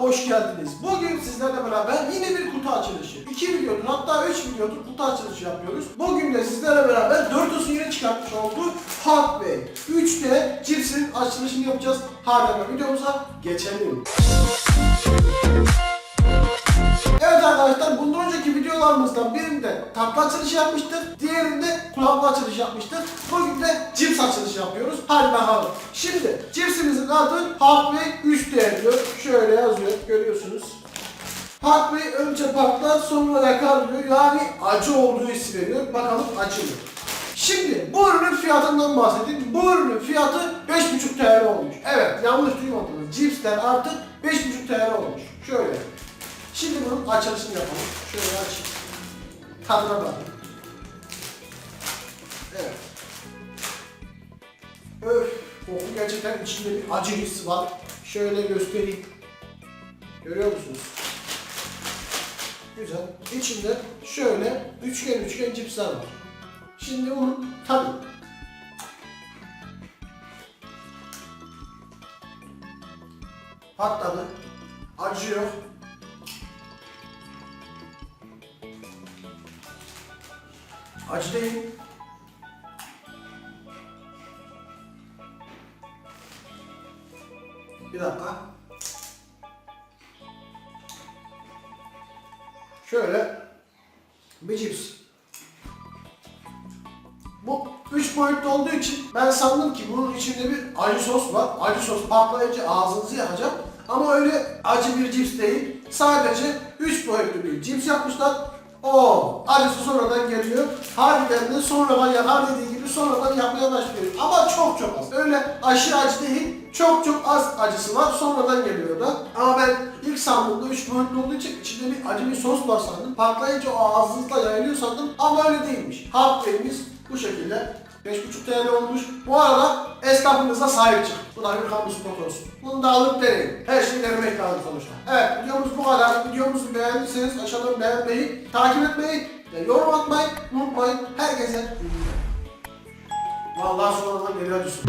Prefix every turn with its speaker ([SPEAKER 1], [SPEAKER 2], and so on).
[SPEAKER 1] hoş geldiniz. Bugün sizlerle beraber yine bir kutu açılışı. 2 videodur hatta 3 videodur kutu açılışı yapıyoruz. Bugün de sizlerle beraber Doritos yeni çıkartmış olduğu Hot Whey 3D cipsin açılışını yapacağız. Hemen videomuza geçelim. Evet arkadaşlar videolarımızdan birinde tatlı açılışı yapmıştık. Diğerinde kulaklı açılışı yapmıştık. Bugün de cips açılışı yapıyoruz. Hadi bakalım. Şimdi cipsimizin adı Parkway 3D diyor. Şöyle yazıyor görüyorsunuz. Parkway önce patlar sonra yakar diyor. Yani acı olduğu hissi veriyor. Bakalım acı? Şimdi bu ürünün fiyatından bahsedeyim. Bu ürünün fiyatı 5,5 TL olmuş. Evet yanlış duymadınız. Cipsler artık 5,5 TL olmuş. Şöyle. Şimdi bunun açılışını yapalım. Şöyle açayım. Tadına bakın. Evet. Öf, koku gerçekten içinde bir acı hissi var. Şöyle göstereyim. Görüyor musunuz? Güzel. İçinde şöyle üçgen üçgen cipsler var. Şimdi bunun tadı. Patladı. Acı yok. Acı değil. Bir dakika. Şöyle bir cips. Bu üç boyutlu olduğu için ben sandım ki bunun içinde bir acı sos var. Acı sos patlayınca ağzınızı yakacak. Ama öyle acı bir cips değil. Sadece üç boyutlu bir cips yapmışlar. O acısı sonradan geliyor. Harbiden de sonradan yakar dediği gibi sonradan yapmaya başlıyor. Ama çok çok az. Öyle aşırı acı değil. Çok çok az acısı var. Sonradan geliyor da. Ama ben ilk sandığımda 3 boyutlu olduğu için içinde bir acı bir sos var sandım. Patlayınca o ağzınızda yayılıyor sandım. Ama öyle değilmiş. Halk beyimiz bu şekilde 5,5 TL olmuş. Bu arada esnafınıza sahip çıkın. Bu da bir kamu spotu olsun. Bunu da alıp deneyin. Her şeyi denemek lazım sonuçta. Evet videomuz bu kadar. Videomuzu beğendiyseniz beğenmeyi, takip etmeyi ve yorum atmayı unutmayın. Herkese Vallahi sonradan geliyor acısı.